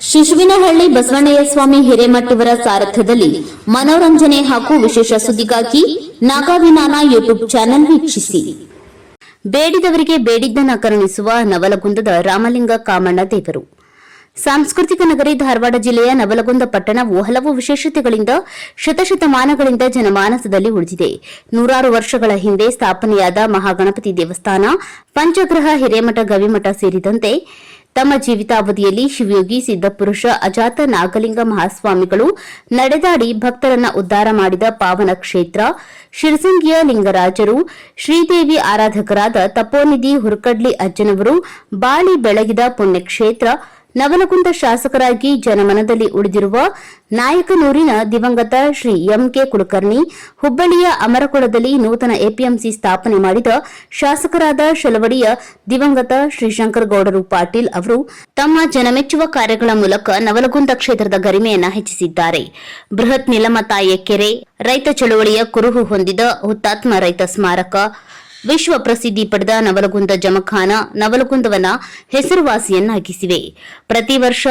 ಶಿಶುವಿನಹಳ್ಳಿ ಬಸವಣ್ಣಯ್ಯ ಸ್ವಾಮಿ ಹಿರೇಮಠವರ ಸಾರಥ್ಯದಲ್ಲಿ ಮನೋರಂಜನೆ ಹಾಗೂ ವಿಶೇಷ ಸುದ್ದಿಗಾಗಿ ನಾಗಾವಿನಾನ ಯೂಟ್ಯೂಬ್ ಚಾನೆಲ್ ವೀಕ್ಷಿಸಿ. ಬೇಡಿದವರಿಗೆ ಬೇಡಿದ್ದನ್ನ ಕರುಣಿಸುವ ನವಲಗುಂದದ ರಾಮಲಿಂಗ ಕಾಮಣ್ಣ ದೇವರು. ಸಾಂಸ್ಕೃತಿಕ ನಗರಿ ಧಾರವಾಡ ಜಿಲ್ಲೆಯ ನವಲಗುಂದ ಪಟ್ಟಣವು ಹಲವು ವಿಶೇಷತೆಗಳಿಂದ ಶತಶತಮಾನಗಳಿಂದ ಜನಮಾನಸದಲ್ಲಿ ಉಳಿದಿದೆ. ನೂರಾರು ವರ್ಷಗಳ ಹಿಂದೆ ಸ್ಥಾಪನೆಯಾದ ಮಹಾಗಣಪತಿ ದೇವಸ್ಥಾನ, ಪಂಚಗ್ರಹ ಹಿರೇಮಠ ಗವಿಮಠ ಸೇರಿದಂತೆ ತಮ್ಮ ಜೀವಿತಾವಧಿಯಲ್ಲಿ ಶಿವಯೋಗಿ ಸಿದ್ದಪುರುಷ ಅಜಾತ, ನಾಗಲಿಂಗ ಮಹಾಸ್ವಾಮಿಗಳು ನಡೆದಾಡಿ ಭಕ್ತರನ್ನ ಉದ್ದಾರ ಮಾಡಿದ ಪಾವನ ಕ್ಷೇತ್ರ. ಶಿರಸಂಗಿಯ ಲಿಂಗರಾಜರು, ಶ್ರೀದೇವಿ ಆರಾಧಕರಾದ ತಪೋನಿಧಿ ಹುರ್ಕಡ್ಲಿ ಅಜ್ಜನವರು ಬಾಳಿ ಬೆಳಗಿದ ಪುಣ್ಯಕ್ಷೇತ್ರ. ನವಲಗುಂದ ಶಾಸಕರಾಗಿ ಜನಮನದಲ್ಲಿ ಉಳಿದಿರುವ ನಾಯಕನೂರಿನ ದಿವಂಗತ ಶ್ರೀ ಎಂಕೆ ಕುಲಕರ್ಣಿ, ಹುಬ್ಬಳ್ಳಿಯ ಅಮರಕೊಳದಲ್ಲಿ ನೂತನ ಎಪಿಎಂಸಿ ಸ್ಥಾಪನೆ ಮಾಡಿದ ಶಾಸಕರಾದ ಶಲವಡಿಯ ದಿವಂಗತ ಶ್ರೀ ಶಂಕರಗೌಡರು ಪಾಟೀಲ್ ಅವರು ತಮ್ಮ ಜನಮೆಚ್ಚುವ ಕಾರ್ಯಗಳ ಮೂಲಕ ನವಲಗುಂದ ಕ್ಷೇತ್ರದ ಗರಿಮೆಯನ್ನು ಹೆಚ್ಚಿಸಿದ್ದಾರೆ. ಬೃಹತ್ ನಿಲಮತಾಯ ಕೆರೆ, ರೈತ ಚಳುವಳಿಯ ಕುರುಹು ಹೊಂದಿದ ಹುತಾತ್ಮ ರೈತ ಸ್ಮಾರಕ ವಿಶ್ವ ಪ್ರಸಿದ್ಧಿ ಪಡೆದ ನವಲಗುಂದ ಜಮಖಾನ ನವಲಗುಂದವನ್ನ ಹೆಸರುವಾಸಿಯನ್ನಾಗಿಸಿವೆ. ಪ್ರತಿ ವರ್ಷ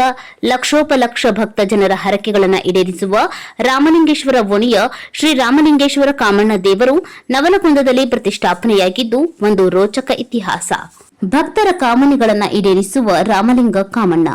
ಲಕ್ಷೋಪಲಕ್ಷ ಭಕ್ತ ಜನರ ಹರಕೆಗಳನ್ನು ಈಡೇರಿಸುವ ರಾಮಲಿಂಗೇಶ್ವರ ಓಣಿಯ ಶ್ರೀ ರಾಮಲಿಂಗೇಶ್ವರ ಕಾಮಣ್ಣ ದೇವರು ನವಲಗುಂದದಲ್ಲಿ ಪ್ರತಿಷ್ಠಾಪನೆಯಾಗಿದ್ದು ಒಂದು ರೋಚಕ ಇತಿಹಾಸ. ಭಕ್ತರ ಕಾಮನೆಗಳನ್ನು ಈಡೇರಿಸುವ ರಾಮಲಿಂಗ ಕಾಮಣ್ಣ.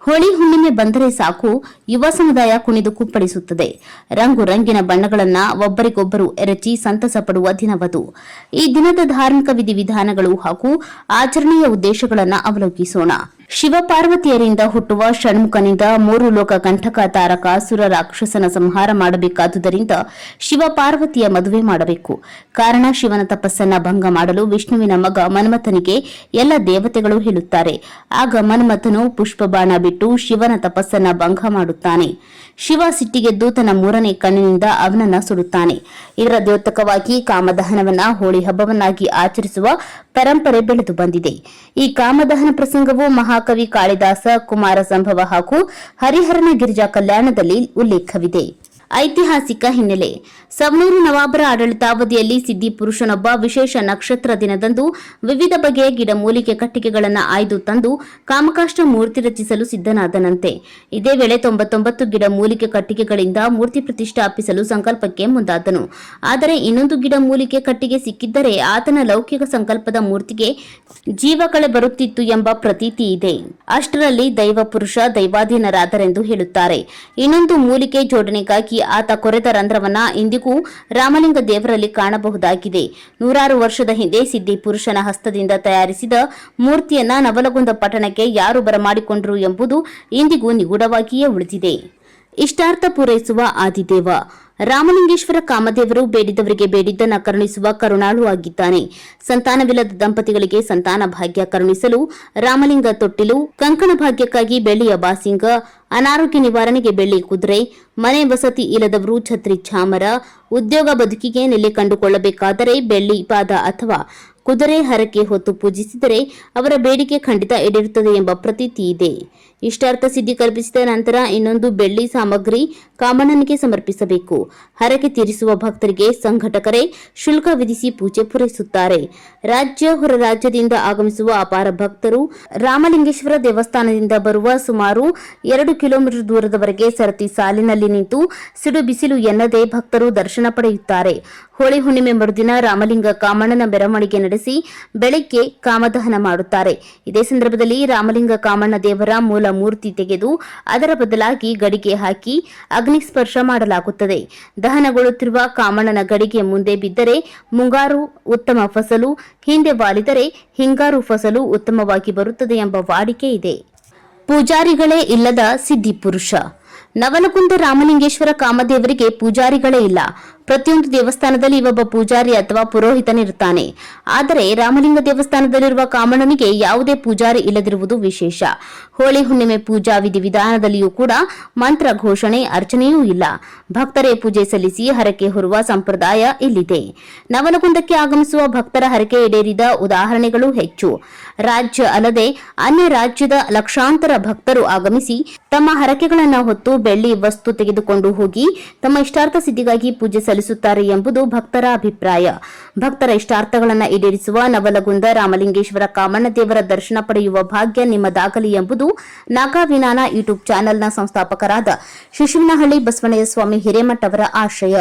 ಹೋಳಿ ಹುಣ್ಣಿಮೆ ಬಂದರೆ ಸಾಕು, ಯುವ ಸಮುದಾಯ ಕುಣಿದು ಕುಪ್ಪಳಿಸುತ್ತದೆ. ರಂಗು ರಂಗಿನ ಬಣ್ಣಗಳನ್ನ ಒಬ್ಬರಿಗೊಬ್ಬರು ಎರಚಿ ಸಂತಸ ಪಡುವ ದಿನವದು. ಈ ದಿನದ ಧಾರ್ಮಿಕ ವಿಧಿವಿಧಾನಗಳು ಹಾಗೂ ಆಚರಣೆಯ ಉದ್ದೇಶಗಳನ್ನು ಅವಲೋಕಿಸೋಣ. ಶಿವಪಾರ್ವತಿಯರಿಂದ ಹುಟ್ಟುವ ಷಣ್ಮುಖನಿಂದ ಮೂರು ಲೋಕ ಕಂಠಕ ತಾರಕ ಸುರ ರಾಕ್ಷಸನ ಸಂಹಾರ ಮಾಡಬೇಕಾದುದರಿಂದ ಶಿವಪಾರ್ವತಿಯ ಮದುವೆ ಮಾಡಬೇಕು. ಕಾರಣ ಶಿವನ ತಪಸ್ಸನ್ನ ಭಂಗ ಮಾಡಲು ವಿಷ್ಣುವಿನ ಮಗ ಮನ್ಮಥನಿಗೆ ಎಲ್ಲ ದೇವತೆಗಳು ಹೇಳುತ್ತಾರೆ. ಆಗ ಮನ್ಮಥನು ಪುಷ್ಪಬಾಣ ಬಿಟ್ಟು ಶಿವನ ತಪಸ್ಸನ್ನ ಭಂಗ ಮಾಡುತ್ತಾನೆ. ಶಿವ ಸಿಟ್ಟಿಗೆದ್ದು ತನ್ನ ಮೂರನೇ ಕಣ್ಣಿನಿಂದ ಅವನನ್ನ ಸುಡುತ್ತಾನೆ. ಇದರ ದ್ಯೋತಕವಾಗಿ ಕಾಮದಹನವನ್ನ ಹೋಳಿ ಹಬ್ಬವನ್ನಾಗಿ ಆಚರಿಸುವ ಪರಂಪರೆ ಬೆಳೆದು ಬಂದಿದೆ. ಈ ಕಾಮದಹನ ಪ್ರಸಂಗವು ಮಹಾಕವಿ ಕಾಳಿದಾಸ ಕುಮಾರ ಸಂಭವ ಹಾಗೂ ಹರಿಹರನ ಗಿರಿಜಾ ಕಲ್ಯಾಣದಲ್ಲಿ ಉಲ್ಲೇಖವಿದೆ. ಐತಿಹಾಸಿಕ ಹಿನ್ನೆಲೆ. ಸಮೂರು ನವಾಬರ ಆಡಳಿತಾವಧಿಯಲ್ಲಿ ಸಿದ್ದಿ ಪುರುಷನೊಬ್ಬ ವಿಶೇಷ ನಕ್ಷತ್ರ ದಿನದಂದು ವಿವಿಧ ಬಗೆಯ ಗಿಡಮೂಲಿಕೆ ಕಟ್ಟಿಗೆಗಳನ್ನು ಆಯ್ದು ತಂದು ಕಾಮಕಾಷ್ಟ ಮೂರ್ತಿ ರಚಿಸಲು ಸಿದ್ಧನಾದನಂತೆ. ಇದೇ ವೇಳೆ ತೊಂಬತ್ತೊಂಬತ್ತು ಗಿಡಮೂಲಿಕೆ ಕಟ್ಟಿಗೆಗಳಿಂದ ಮೂರ್ತಿ ಪ್ರತಿಷ್ಠಾಪಿಸಲು ಸಂಕಲ್ಪಕ್ಕೆ ಮುಂದಾದನು. ಆದರೆ ಇನ್ನೊಂದು ಗಿಡಮೂಲಿಕೆ ಕಟ್ಟಿಗೆ ಸಿಕ್ಕಿದ್ದರೆ ಆತನ ಲೌಕಿಕ ಸಂಕಲ್ಪದ ಮೂರ್ತಿಗೆ ಜೀವ ಕಳೆ ಬರುತ್ತಿತ್ತು ಎಂಬ ಪ್ರತೀತಿ ಇದೆ. ಅಷ್ಟರಲ್ಲಿ ದೈವ ಪುರುಷ ದೈವಾಧೀನರಾದರೆಂದು ಹೇಳುತ್ತಾರೆ. ಇನ್ನೊಂದು ಮೂಲಿಕೆ ಜೋಡಣೆಗಾಗಿ ಆತ ಕೊರೆದ ರಂಧ್ರವನ್ನ ಇಂದಿಗೂ ರಾಮಲಿಂಗ ದೇವರಲ್ಲಿ ಕಾಣಬಹುದಾಗಿದೆ. ನೂರಾರು ವರ್ಷದ ಹಿಂದೆ ಸಿದ್ದಿ ಪುರುಷನ ಹಸ್ತದಿಂದ ತಯಾರಿಸಿದ ಮೂರ್ತಿಯನ್ನ ನವಲಗುಂದ ಪಟ್ಟಣಕ್ಕೆ ಯಾರು ಬರಮಾಡಿಕೊಂಡರು ಎಂಬುದು ಇಂದಿಗೂ ನಿಗೂಢವಾಗಿಯೇ ಉಳಿದಿದೆ. ಇಷ್ಟಾರ್ಥ ಪೂರೈಸುವ ಆದಿದೇವ. ರಾಮಲಿಂಗೇಶ್ವರ ಕಾಮದೇವರು ಬೇಡಿದವರಿಗೆ ಬೇಡಿದ್ದನ್ನ ಕರುಣಿಸುವ ಕರುಣಾಳು ಆಗಿದ್ದಾನೆ. ಸಂತಾನವಿಲ್ಲದ ದಂಪತಿಗಳಿಗೆ ಸಂತಾನ ಭಾಗ್ಯ ಕರುಣಿಸಲು ರಾಮಲಿಂಗ ತೊಟ್ಟಿಲು, ಕಂಕಣ ಭಾಗ್ಯಕ್ಕಾಗಿ ಬೆಳ್ಳಿಯ ಬಾಸಿಂಗ, ಅನಾರೋಗ್ಯ ನಿವಾರಣೆಗೆ ಬೆಳ್ಳಿ ಕುದುರೆ, ಮನೆ ವಸತಿ ಇಲ್ಲದವರು ಛತ್ರಿ ಛಾಮರ ಉದ್ಯೋಗ ಬದುಕಿಗೆ ನೆಲೆ ಕಂಡುಕೊಳ್ಳಬೇಕಾದರೆ ಬೆಳ್ಳಿ ಪಾದ ಅಥವಾ ಕುದುರೆ ಹರಕೆ ಹೊತ್ತು ಪೂಜಿಸಿದರೆ ಅವರ ಬೇಡಿಕೆ ಖಂಡಿತ ಈಡೇರುತ್ತದೆ ಎಂಬ ಪ್ರತೀತಿ ಇದೆ. ಇಷ್ಟಾರ್ಥ ಸಿದ್ಧಿ ಕಲ್ಪಿಸಿದ ನಂತರ ಇನ್ನೊಂದು ಬೆಳ್ಳಿ ಸಾಮಗ್ರಿ ಕಾಮಣ್ಣನಿಗೆ ಸಮರ್ಪಿಸಬೇಕು. ಹರಕೆ ತೀರಿಸುವ ಭಕ್ತರಿಗೆ ಸಂಘಟಕರೇ ಶುಲ್ಕ ವಿಧಿಸಿ ಪೂಜೆ ಪೂರೈಸುತ್ತಾರೆ. ರಾಜ್ಯ ಹೊರ ರಾಜ್ಯದಿಂದ ಆಗಮಿಸುವ ಅಪಾರ ಭಕ್ತರು ರಾಮಲಿಂಗೇಶ್ವರ ದೇವಸ್ಥಾನದಿಂದ ಬರುವ ಸುಮಾರು ಎರಡು ಕಿಲೋಮೀಟರ್ ದೂರದವರೆಗೆ ಸರತಿ ಸಾಲಿನಲ್ಲಿ ನಿಂತು ಸಿಡು ಬಿಸಿಲು ಎನ್ನದೆ ಭಕ್ತರು ದರ್ಶನ ಪಡೆಯುತ್ತಾರೆ. ಹೋಳಿ ಹುಣ್ಣಿಮೆ ಮರುದಿನ ರಾಮಲಿಂಗ ಕಾಮಣ್ಣನ ಮೆರವಣಿಗೆ ನಡೆಸಿ ಬೆಳಗ್ಗೆ ಕಾಮದಹನ ಮಾಡುತ್ತಾರೆ. ಇದೇ ಸಂದರ್ಭದಲ್ಲಿ ರಾಮಲಿಂಗ ಕಾಮಣ್ಣ ದೇವರ ಮೂಲ ಮೂರ್ತಿ ತೆಗೆದು ಅದರ ಬದಲಾಗಿ ಗಡಿಗೆ ಹಾಕಿ ಅಗ್ನಿ ಸ್ಪರ್ಶ ಮಾಡಲಾಗುತ್ತದೆ. ದಹನಗೊಳ್ಳುತ್ತಿರುವ ಕಾಮಣ್ಣನ ಗಡಿಗೆ ಮುಂದೆ ಬಿದ್ದರೆ ಮುಂಗಾರು ಉತ್ತಮ ಫಸಲು, ಹಿಂದೆ ವಾಲಿದರೆ ಹಿಂಗಾರು ಫಸಲು ಉತ್ತಮವಾಗಿ ಬರುತ್ತದೆ ಎಂಬ ವಾಡಿಕೆ ಇದೆ. ಪೂಜಾರಿಗಳೇ ಇಲ್ಲದ ಸಿದ್ಧಿ ಪುರುಷ. ನವಲಗುಂದ ರಾಮಲಿಂಗೇಶ್ವರ ಕಾಮದೇವರಿಗೆ ಪೂಜಾರಿಗಳೇ ಇಲ್ಲ. ಪ್ರತಿಯೊಂದು ದೇವಸ್ಥಾನದಲ್ಲಿ ಒಬ್ಬ ಪೂಜಾರಿ ಅಥವಾ ಪುರೋಹಿತನಿರುತ್ತಾನೆ. ಆದರೆ ರಾಮಲಿಂಗ ದೇವಸ್ಥಾನದಲ್ಲಿರುವ ಕಾಮಣ್ಣನಿಗೆ ಯಾವುದೇ ಪೂಜಾರಿ ಇಲ್ಲದಿರುವುದು ವಿಶೇಷ. ಹೋಳಿ ಹುಣ್ಣಿಮೆ ಪೂಜಾ ವಿಧಿವಿಧಾನದಲ್ಲಿಯೂ ಕೂಡ ಮಂತ್ರ ಘೋಷಣೆ, ಅರ್ಚನೆಯೂ ಇಲ್ಲ. ಭಕ್ತರೇ ಪೂಜೆ ಸಲ್ಲಿಸಿ ಹರಕೆ ಹೊರುವ ಸಂಪ್ರದಾಯ ಇಲ್ಲಿದೆ. ನವಲಗುಂದಕ್ಕೆ ಆಗಮಿಸುವ ಭಕ್ತರ ಹರಕೆ ಈಡೇರಿದ ಉದಾಹರಣೆಗಳು ಹೆಚ್ಚು. ರಾಜ್ಯ ಅಲ್ಲದೆ ಅನ್ಯ ರಾಜ್ಯದ ಲಕ್ಷಾಂತರ ಭಕ್ತರು ಆಗಮಿಸಿ ತಮ್ಮ ಹರಕೆಗಳನ್ನು ಹೊತ್ತು ಬೆಳ್ಳಿ ವಸ್ತು ತೆಗೆದುಕೊಂಡು ಹೋಗಿ ತಮ್ಮ ಇಷ್ಟಾರ್ಥ ಸಿದ್ಧಿಗಾಗಿ ಪೂಜೆ ಸಲ್ಲಿಸಿ ಸಲ್ಲಿಸುತ್ತಾರೆ ಎಂಬುದು ಭಕ್ತರ ಅಭಿಪ್ರಾಯ. ಭಕ್ತರ ಇಷ್ಟಾರ್ಥಗಳನ್ನು ಈಡೇರಿಸುವ ನವಲಗುಂದ ರಾಮಲಿಂಗೇಶ್ವರ ಕಾಮಣ್ಣ ದೇವರ ದರ್ಶನ ಪಡೆಯುವ ಭಾಗ್ಯ ನಿಮ್ಮದಾಗಲಿ ಎಂಬುದು ನಾಗಾವಿನಾನ ಯೂಟ್ಯೂಬ್ ಚಾನೆಲ್ನ ಸಂಸ್ಥಾಪಕರಾದ ಶಿಶುವಿನಹಳ್ಳಿ ಬಸವಣ್ಣಯ್ಯ ಸ್ವಾಮಿ ಹಿರೇಮಠ ಅವರ ಆಶಯ